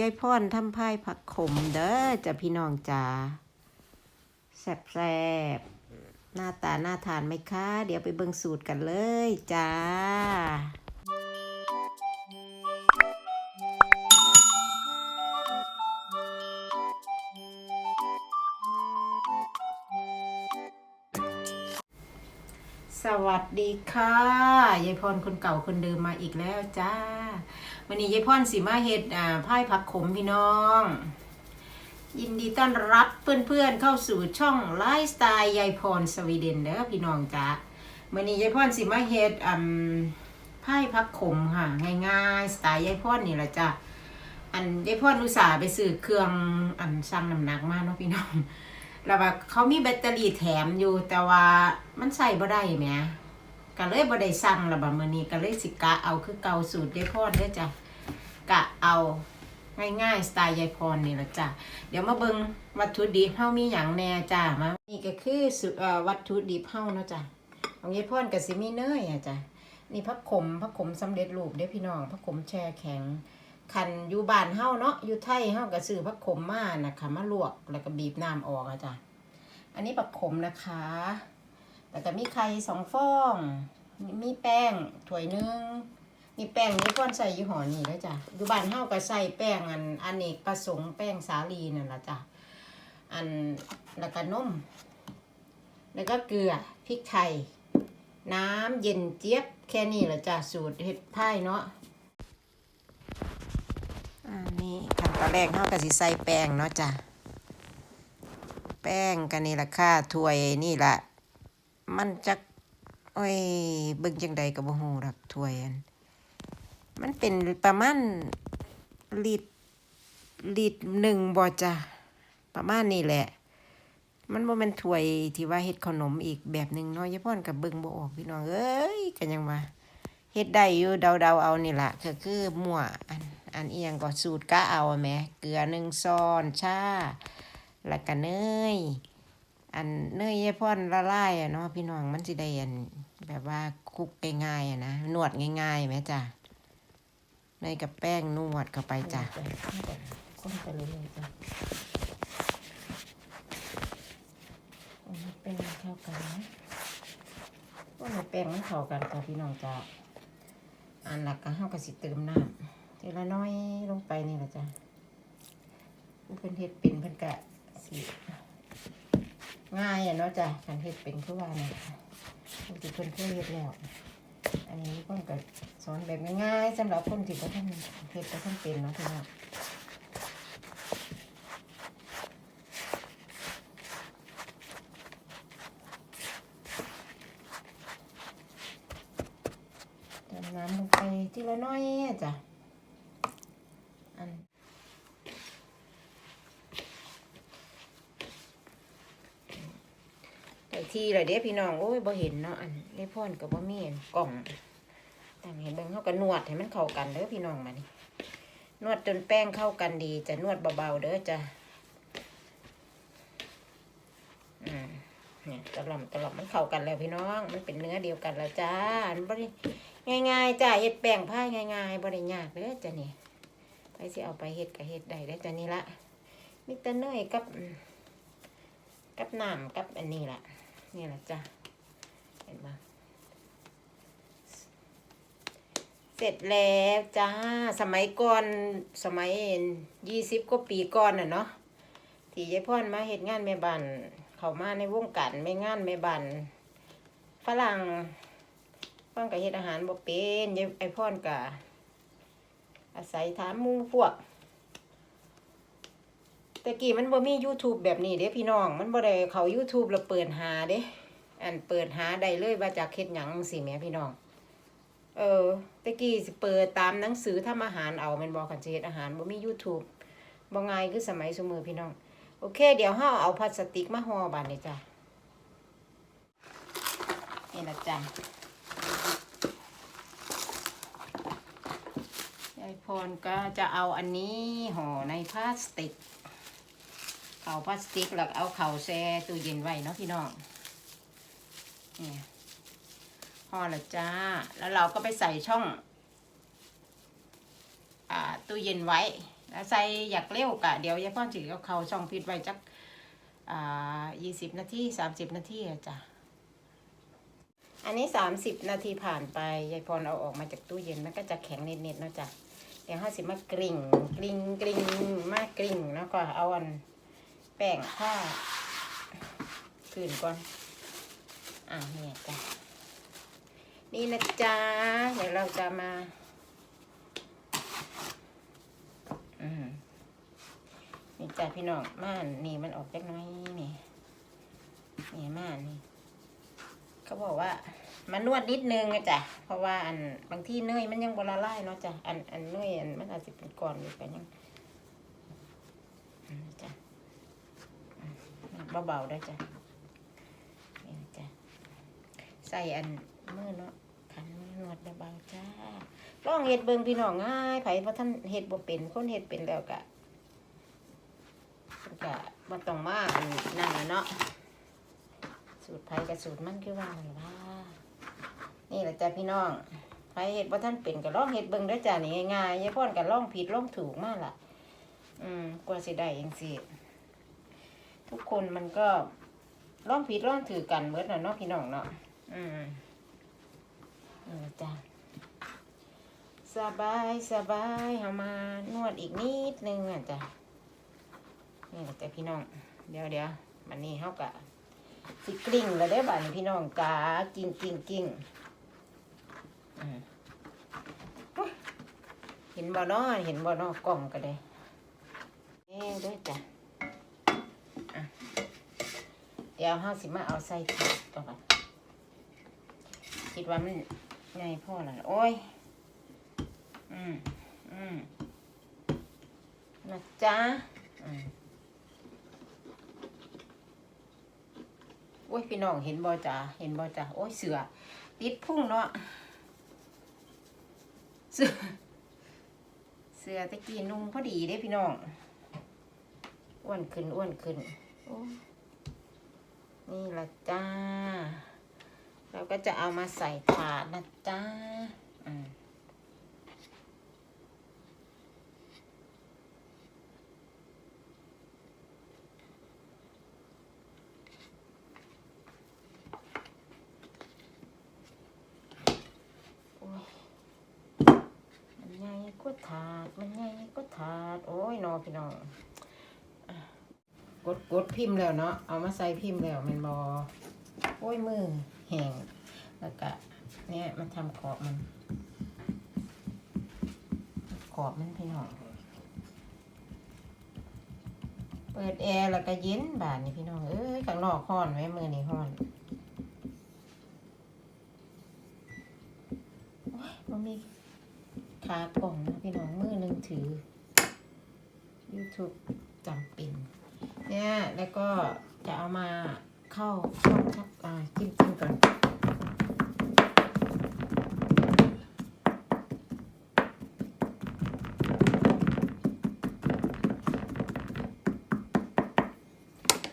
ยายพรทำพายผักขมเด้อจ้ะพี่น้องจ้าแซ่บแซ่บๆหน้าตาหน้าทานไหมคะ เดี๋ยวไปเบิ่งสูตรกันเลยจ้า วัสดีค่ะยายพรคนเก่าคนเดิมมาอีกแล้วจ้าวันนี้ยายพรสีมาเฮ็ดอ่าพายผักขมพี่น้อง ยินดีต้อนรับเพื่อนๆเข้าสู่ช่องไลฟ์สไตล์ยายพรสวีเดนเด้อพี่น้องจ้าวันนี้ยายพรสีมาเฮ็ดอ่าพายผักขมค่ะง่ายๆสไตล์ยายพรนี่แหละจ้าอันยายพรอุตส่าห์ไปซื้อเครื่องอันสั่งน้ำหนักมาเนาะพี่น้อง แล้วว่าเขามีแบตเตอรี่แถมอยู่แต่ว่ามันใส่บ่ได้แหมก็เลยบ่ได้สั่งแล้วบัดมื้อนี้ก็เลยสิกะเอาคือเก่าสูตรยายพรเด้อจ้ะกะเอาง่ายๆสไตล์ยายพรนี่ละจ้ะเดี๋ยวมาเบิ่งวัตถุดิบเฮามีหยังแน่จ้ะมานี่ก็คือสุเอ่อวัตถุดิบเฮาเนาะจ้ะของยายพรก็สิมีเนยอะจ้ะนี่ผักขมผักขมสำเร็จรูปเด้อพี่น้องผักขมแช่แข็ง คันอยู่บ้านเฮาเนาะอยู่ไทยเฮาก็ซื้อผักขมมานะคะมาลวกแล้วก็บีบน้ำออกอะจ้ะอันนี้ผักขมนะคะแต่ก็มีไข่สองฟอง มีแป้งถ้วยนึงมีแป้งนี่พ่อนใส่ยี่ห้อนี้แล้วจ้ะอยู่บ้านเฮาก็ใส่แป้งอันอันเนกประสงค์แป้งสาลีนั่นละจ้ะอันแล้วก็นมแล้วก็เกลือพริกไทยน้ำเย็นเจี๊ยบแค่นี้แหละจ้ะสูตรเฮ็ดพายเนาะ อันนี้ขั้น ตอนแรกเราก็สิใส่แป้งเนาะจ้ะ แป้งกันนี่ละค่ะถ้วยนี่ละมันจักโอ้ยเบิ่งจังใดก็บ่ฮู้ดอกถ้วยอัน มันเป็นประมาณลิตรลิตรหนึ่งบ่จ้ะประมาณนี้แหละ มันบ่แม่นถ้วยที่ว่าเฮ็ดขนมอีกแบบหนึ่งเนาะยายพรก็เบิ่งบ่ออกพี่น้องเอ้ยก็ยังว่าเฮ็ดได้อยู่เดาๆเอานี่ล่ะก็คือมั่วอัน อันเอียงก็สูตรกะเอาแหมเกลือหนึ่งช้อนชาแล้วก็เนยอันเนยยายพ่อนละลายอะเนาะพี่น้องมันสิได้อันแบบว่าคลุกง่ายๆอะนะนวดง่ายๆไหมจ้ะเนยกับแป้งนวดเข้าไปจ้ะคนไปเลยเลยจ้ะเอามาเป็นเข้ากันนะว่าแป้งมันเข้ากันจ้ะพี่น้องจ้ะอันหลักก็เฮาก็สิเติมน้ำ ทีละน้อยลงไปนี่แหละจ้ะผู้เพิ่นเฮ็ดเป็นเพิ่นกะสิง่ายอะเนาะจ้ะการเฮ็ดเป็นคือว่าเนี่ยปกติเพิ่นเคยเฮ็ดแล้ว อันนี้เพิ่นก็สอนแบบง่ายๆสำหรับคนที่บ่ทันเฮ็ดบ่ทันเป็นเนาะพี่น้องเติมน้ำลงไปทีละน้อยจ้ะ อันแต่ ที่เลยเด้พี่น้องโอ้ยบ่เห็นเนาะอันนี่พ่อนกับบ่มีอันกล่องต่างเห็นเบิ่งเขาก็นนวดให้มันเข้ากันเด้อพี่น้องมานี่นวดจนแป้งเข้ากันดีจะนวดเบาๆเด้อจะอืมเนี่ยตลอมตลอมมันเข้ากันแล้วพี่น้อง มันเป็นเนื้อเดียวกันแล้วจ้ามันบ่ได้ง่ายๆจ้าเฮ็ดแป้งผ้าง่ายๆบ่ได้ยากเด้อจ้ะนี่ไปสิเอาไปเฮ็ดก็เฮ็ดได้เด้อจ้ะนี่ละมีแต่เนยกับกับน้ำกับอันนี้ล่ะ นี่แหละจ้ะ เห็นบ่เสร็จแล้วจ้า สมัยก่อนสมัยยี่สิบกว่าปีก่อนน่ะเนาะที่ยายพ่อนมาเฮ็ดงานแม่บ้านเขามาในวงการไม่งานไม่บันฝรั่งพ่อนกับเฮ็ดอาหารบ่เป็นยายไอพ่อนกับอาศัยถามมู่พวก แต่กี้มันบ่มี YouTube แบบนี้เด้พี่น้อง มันบ่ได้เขา YouTube แล้วเปิดหาเด้อันเปิดหาได้เลยว่าจากเฮ็ดหยังสิแม่พี่น้อง เออต่กี้สิเปิดตามหนังสือทำอาหารเอาแม่นบ่คันสิเฮ็ดอาหารบ่มี YouTube บ่ง่ายคือสมัยซุมือพี่น้อง โอเค เดี๋ยวห่อเอาพลาสติกมาห่อบานนี่จ้ะนี่ละจ้ะยายพรก็จะเอาอันนี้ห่อในพลาสติก เอาพลาสติกแล้วเอาเข่าแช่ตู้เย็นไว้เนาะพี่น้องนี่ห่อละจ้า แล้วเราก็ไปใส่ช่องอ่าตู้เย็นไว้ แล้วใส่อยากเร็วกะเดี๋ยวยายพ่อจิเอาเข่าช่องฟิตไว้จักอ่ายี่สิบนาทีสามสิบนาทีอะจ้ะอันนี้สามสิบนาทีผ่านไปยายพรเอาออกมาจากตู้เย็นมันก็จะแข็งเนิดๆเนาะจ้ะเดี๋ยวห้าสิบมากริ่งกริ่งกริ่งมากริ่งแล้วก็เอาอัน แป้งผ้าคืนก่อน อ่าเนี่ยจ้ะนี่นะจ๊ะ เดี๋ยวเราจะมาอืมนี่จ้ะพี่น้องม่านนี่มันออกจากน้อยนี่นี่ม่านนี่เขาบอกว่ามานวดนิดนึงอะจ้ะเพราะว่าอันบางที่เนยมันยังบละลายเนาะจ้ะอันอันเนยอันมันอาจจะเป็นก้อนอยู่กันยังอืมจ้ะ เบาๆได้จ้ะนี่จ้ะใส่อันมือเนาะขันมือนวดเบาๆจ้าลองเห็ดเบิงพี่น้องง่ายไผเพราะท่านเห็ดบ่เป็นคนเห็ดเป็นแล้วกะกะบ่ต้องมาอันนั่นนะเนาะสูตรไผ่กับสูตรมันคือว่าหรือว่า นี่แหละจ้ะพี่น้องไผ่เห็ดบ่ท่านเป็นก็ลองเห็ดเบิ่งเด้จ้ะนี่ง่ายๆยายพ่อนก็ลองผิดลองถูกมากล่ะ อืมกว่าสิได้จังซี่ ทุกคนมันก็ลองผิดลองถือกันเบิดน่ะเนาะพี่น้องเนาะอืมนี่แหละจ้ะสบายสบายเอามานวดอีกนิดนึงอะจ้ะนี่แหละจ้ะพี่น้อง เดี๋ยวเดี๋ยวมันนี้เขากะสิกลิ้งแล้วได้อบ่านี้พี่น้องกากิ้งกิ้งกิ้งอืมโอ๊ยเห็นบ่เนอเห็นบ่เนอกล่องก็ได้เอ้ด้วยจ้ะอะ เดี๋ยวห้าสิบมาเอาใส่ถาดต่อไปคิดว่ามันไงพ่อหละโอ้ย อืมอืมนะจ๊ะอืมโอ้ยพี่น้องเห็นบอจ้าเห็นบอจ้าโอ้ยเสือติดพุ่งเนาะเสือเสือตะกี้นุ่งพอดีเด้พี่น้องอ้วนขึ้นอ้วนขึ้นโอ้ นี่ละจ้า เราก็จะเอามาใส่ถาดนะจ้าโอ้ยมันใหญ่ก็ถาดมันใหญ่ก็ถาด โอ้ยนอพี่น้อง กดกดพิมพ์แล้วเนาะเอามาใส่พิมพ์แล้วแมันบอโอ้ยมือแห้งแล้วก็เนี่ยมาทำขอบมัน ขอบมันพี่น้องเปิดแอร์แล้วก็เย็นบานนี่พี่น้องเอ้ยข้างนอกห้อนไว้มือนี่ห้อนมันมีขากล่องนะพี่น้องมือหนึ่งถือ YouTube จำเป็น เนี่ยแล้วก็จะเอามาเข้าช่องชักอ่าจิ้มจิ้มก่อน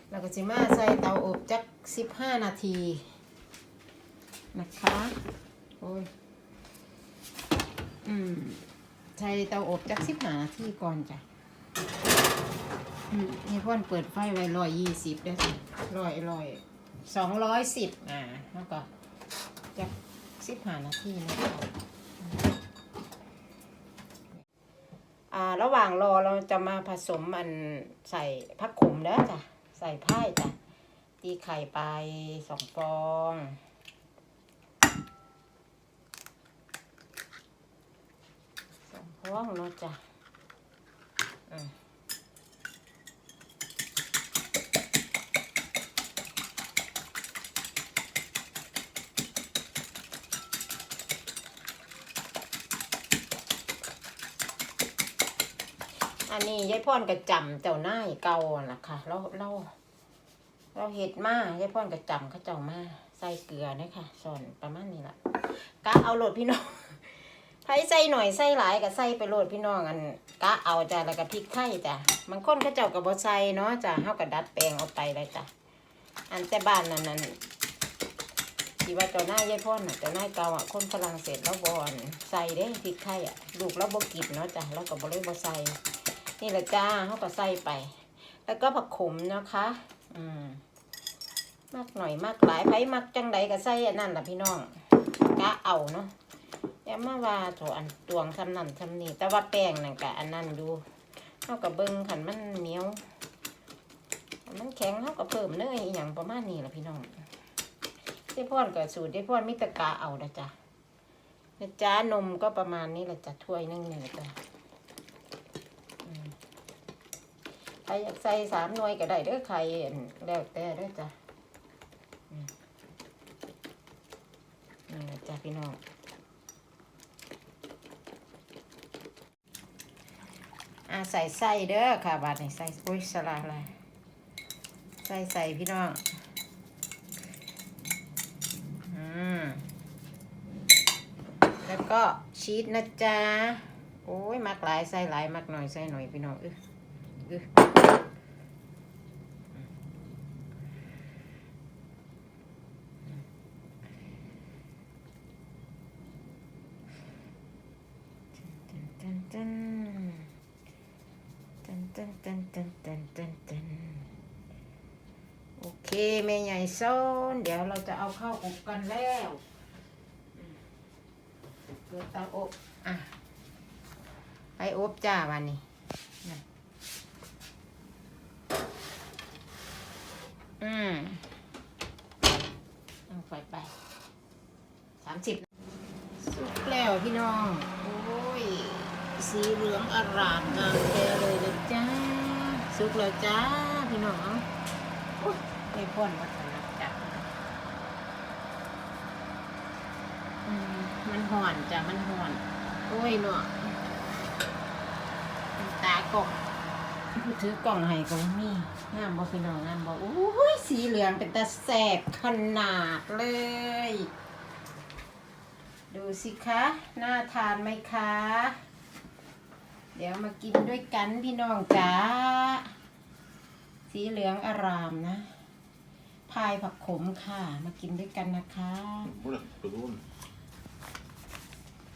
แล้วก็จิมาใส่เตาอบจักสิบห้านาที นะคะ โอ้ย อืมใช้เตาอบจักสิบหานาทีก่อนจ้ะ นี่พ่อนเปิดไฟไว้ร้อยยี่สิบได้สิร้อยร้อยสองร้อยสิบอ่าแล้วก็จักสิบหานาทีนะคะอ่าระหว่างรอเราจะมาผสมมันใส่ผักขมแล้วจ้ะ ใส่ไพ่จ้ะ ตีไข่ไปสองฟองสองพวงเนาะจ้ะ อืม อันนี้ยายพ่อนกระจำเจ้าหน้าเก่าอะนะคะเราเราเราเห็ดมากยายพ่อนกระจำเขาเจ้ามาใส่เกลือนะคะส่วนประมาณนี้ละกะเอาโหลดพี่น้องไผใส่หน่อยใส่หลายก็ใส่ไปโลดพี่น้องอันกะเอาจ้ะแล้วก็พริกไทยจ้ะบางคนเขาเจ้าก็บ่ใส่เนาะจ้ะเฮาก็ดัดแปลงเอาไปเลยจ้ะอันแต่บ้านนั่นนั่นที่ว่าเจ้าหน้ายายพ่อนเจ้าหน้าเก่าอะคนฝรั่งเศสแล้วบอันใส่เด้พริกไทยอะลูกเราบ่กินเนาะจ้ะเราก็บ่เลยบ่ใส่ นี่แหละจ้าเขาก็ใส่ไป แล้วก็ผักขมนะคะ อืมมากหน่อยมากหลายไผมักจังใดก็ใส่อันนั้นล่ะพี่น้องกะเอาเนาะอย่ามาว่าโถอันตวงทำนั่นทำนี่แต่ว่าแป้งนั่นกะอันนั้นดูเท่ากับเบิ้งขันมันเหนียว มันแข็งเท่ากับเพิ่มเนยอหย่างประมาณนี้ล่ะพี่น้องได้พ่อนกับสูตรได้พ่อนมิตรกาเอานะจ๊ะนะจ๊ะนมก็ประมาณนี้แหละจ้ะถ้วยนึงนี่แหละจ้ะอืม ใครอยากใส่สามหน่วยก็ได้เด้อใครอั่แล้วแต่เด้อจ้ะนี่แหละจ้ะพี่น้องอ่าใส่ไส้เด้อค่ะบาดนี่ใส่อุ้ยสลาละใส่ใส่พี่น้องอืมแล้วก็ชีสนะจ๊ะโอ้ยมักหลายใส่หลายมักหน่อยใส่หน่อยพี่น้องเออเออ ตันตันตัน ตันตันตันตันตันโอเคแม่ใหญ่ซ้อนเดี๋ยวเราจะเอาเข้าอบกันแล้วเปิดเตาอบอะไปอบจ้าวันนี้อืมเอาไฟไปสามสิบสุกแล้วพี่น้อง โอ้ย สีเหลืองอร่ามงามแท้เลยเลยจ้า สุกแล้วจ้าพี่น้องเอ้ยไม่พ่นวัฒนจักอืมมันห่อนจ้ะ มันห่อน โอ้ยเนาะตากล่องผู้ถือกล่องให้ก็มีงามบ่พี่น้องงามบ่โอ้ย สีเหลืองเป็นตาแสบขนาดเลย ดูสิคะ น่าทานไหมคะ เดี๋ยวมากินด้วยกันพี่น้องจ๋าสีเหลืองอารามนะ พายผักขมค่ะ มากินด้วยกันนะคะ Hola, perdón.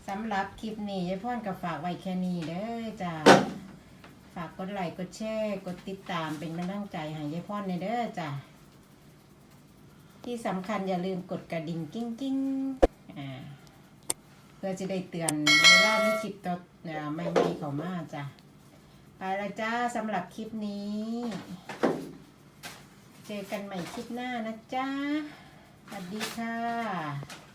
สำหรับคลิปนี้ยายพ่อนกับฝากไว้แค่นี้เด้อจ้า ฝากกดไลค์กดแชร์กดติดตามเป็นกำลังใจให้ยายพ่อนในเด้อจ้า ที่สำคัญอย่าลืมกดกระดิ่งกิ้งกิ้งอ่าเพื่อจะได้เตือนเวลามีคลิปต่อ อ่าใหม่เขามาจ้ะไปแล้วจ้าสำหรับคลิปนี้ เจอกันใหม่คลิปหน้านะจ้าสวัสดีค่ะ